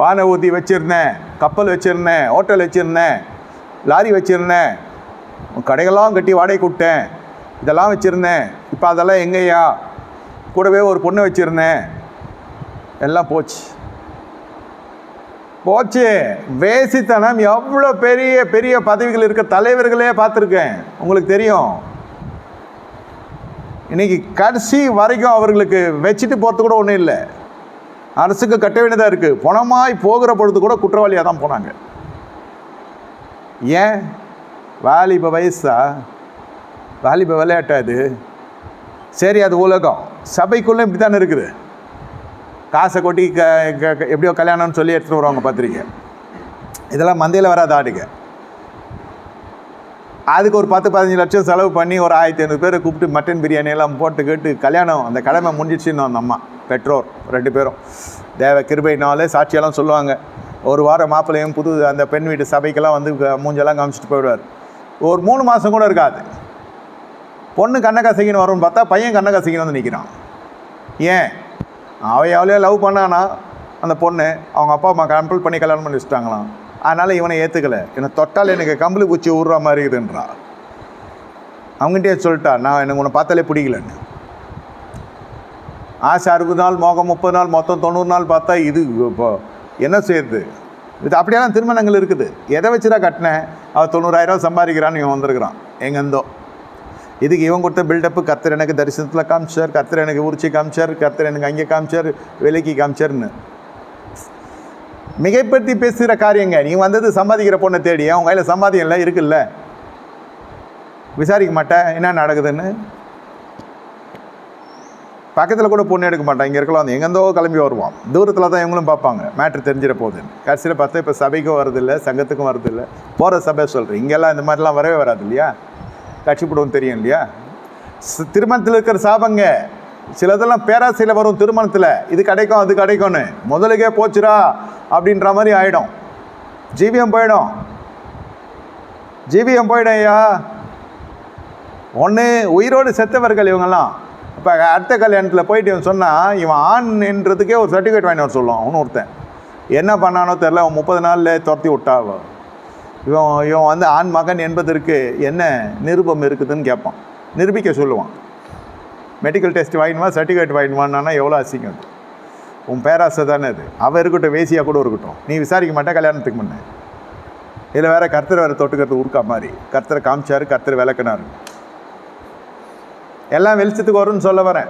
வான ஊதி வச்சுருந்தேன் கப்பல் வச்சுருந்தேன் ஹோட்டல் வச்சுருந்தேன் லாரி வச்சுருந்தேன் கடைகள்லாம் கட்டி வாடகை விட்டேன் இதெல்லாம் வச்சுருந்தேன். இப்போ அதெல்லாம் எங்கேயா கூடவே ஒரு பொண்ணு வச்சுருந்தேன். எல்லாம் போச்சு. போச்சு. வேசித்தனம் எவ்வளோ பெரிய பெரிய பதவிகள் இருக்க தலைவர்களே பார்த்துருக்கேன். உங்களுக்கு தெரியும். இன்னைக்கு கடைசி வரைக்கும் அவர்களுக்கு வச்சுட்டு போகிறது கூட ஒன்றும் இல்லை. அரசுக்கு கட்ட வேண்டியதாக இருக்குது பணமாய் போகிற பொழுது கூட குற்றவாளியாக தான் போனாங்க. ஏன்? வாலிப வயசா? வாலிப விளையாட்டாது சரி அது உலகம். சபைக்குள்ளே இப்படி தானே இருக்குது. காசை கொட்டி க க- எப்படியோ கல்யாணம்னு சொல்லி எடுத்துகிட்டு வருவாங்க பத்திரிக்கை இதெல்லாம் மந்தையில் வராத ஆடுங்க. அதுக்கு ஒரு பத்து பதினஞ்சு லட்சம் செலவு பண்ணி ஒரு ஆயிரத்தி ஐநூறு பேரை கூப்பிட்டு மட்டன் பிரியாணி எல்லாம் போட்டு கேட்டு கல்யாணம் அந்த கடமை முடிஞ்சிடுச்சுன்னு அந்த அம்மா. பெற்றோர் ரெண்டு பேரும். தேவ கிருபைனாலே சாட்சியெல்லாம் சொல்லுவாங்க. ஒரு வாரம் மாப்பிள்ளையும் புது அந்த பெண் வீட்டு சபைக்கெல்லாம் வந்து மூஞ்செல்லாம் காமிச்சிட்டு போயிடுவார். ஒரு மூணு மாதம் கூட இருக்காது. பொண்ணு கண்ணகாசிக்கின்னு வரும்னு பார்த்தா பையன் கண்ணகாசிக்கின்னு வந்து நிற்கிறான் ஏன்? அவன் எவ்வளோ லவ் பண்ணானா அந்த பொண்ணு? அவங்க அப்பா அம்மா கம்பல் பண்ணி கல்யாணம் பண்ணி வச்சுட்டாங்களாம். அதனால் இவனை ஏற்றுக்கலை என்னை தொட்டால் எனக்கு கம்பளி பூச்சி விடுற மாதிரி இருக்குதுன்றா அவங்ககிட்டயே சொல்லிட்டா நான் எனக்கு உன்னை பார்த்தாலே பிடிக்கலன்னு. ஆசை அறுபது நாள் மோகம் முப்பது நாள் மொத்தம் தொண்ணூறு நாள் பார்த்தா இது இப்போ என்ன செய்யுது இது அப்படியெல்லாம் திருமணங்கள் இருக்குது. எதை வச்சுதான் கட்டினேன் அவள் தொண்ணூறாயிரம் சம்பாதிக்கிறான்னு இவன் வந்திருக்கிறான். எங்கேருந்தோ இதுக்கு இவன் கொடுத்த பில்டப்பு கத்தர் எனக்கு தரிசனத்தில் காமிச்சார் கத்தர் எனக்கு உரிச்சி காமிச்சார் கத்தர் எனக்கு அங்கே காமிச்சார் விலைக்கு காமிச்சார்னு. மிகைப்படுத்தி பேசுகிற காரியங்க. நீ வந்தது சம்பாதிக்கிற பொண்ணை தேடி. அவங்க கையில் சம்பாதியம் இருக்குல்ல? விசாரிக்க மாட்டேன் என்ன நடக்குதுன்னு? பக்கத்தில் கூட பொண்ணு எடுக்க மாட்டான். இங்கே இருக்கலாம். வந்து எங்கேருந்தோ கிளம்பி வருவான். தூரத்தில் தான் இவங்களும் பார்ப்பாங்க. மேட்ரு தெரிஞ்சிட போகுது. கடைசியில் பார்த்தா இப்போ சபைக்கும் வரதில்லை சங்கத்துக்கும் வரதில்லை போகிற சபை சொல்கிறேன் இங்கெல்லாம் இந்த மாதிரிலாம் வரவே வராது இல்லையா? கட்சிப்படவும் தெரியும் இல்லையா? திருமணத்தில் இருக்கிற சாபங்க. சிலதெல்லாம் பேராசையில் வரும் திருமணத்தில். இது கிடைக்கும் அது கிடைக்கும்னு. முதலுக்கே போச்சுடா அப்படின்ற மாதிரி ஆகிடும் ஜீவியம் போயிடும். ஜீவியம் போயிடும் ஐயா. ஒன்று உயிரோடு செத்தவர்கள் இவங்கெல்லாம். இப்போ அடுத்த கல்யாணத்தில் போயிட்டு இவன் சொன்னால் இவன் ஆண்ன்றதுக்கே ஒரு சர்டிஃபிகேட் வாங்கி வர சொல்லுவான் அவனு ஒருத்தன். என்ன பண்ணானோ தெரில அவன் முப்பது நாளில் துரத்தி விட்டாவ இவன் இவன் வந்து ஆண் மகன் என்பதற்கு என்ன நிருபம் இருக்குதுன்னு கேட்பான் நிரூபிக்க சொல்லுவான். மெடிக்கல் டெஸ்ட் வாங்கினுவா சர்டிஃபிகேட் வாங்கினுவான்னா எவ்வளோ அசிங்கம் அது. உன் பேராசை தானே அது. அவள் இருக்கட்டும் வேசியாக கூட இருக்கட்டும். நீ விசாரிக்க மாட்டே கல்யாணத்துக்கு முன்னே. இதில் வேறு கர்த்தர் வேறு தொட்டுக்கிறது உருக்கா மாதிரி. கர்த்தரை காமிச்சாரு கர்த்தர் விளக்குனாரு. எல்லாம் வெளிச்சத்துக்கு வரும்னு சொல்ல வரேன்.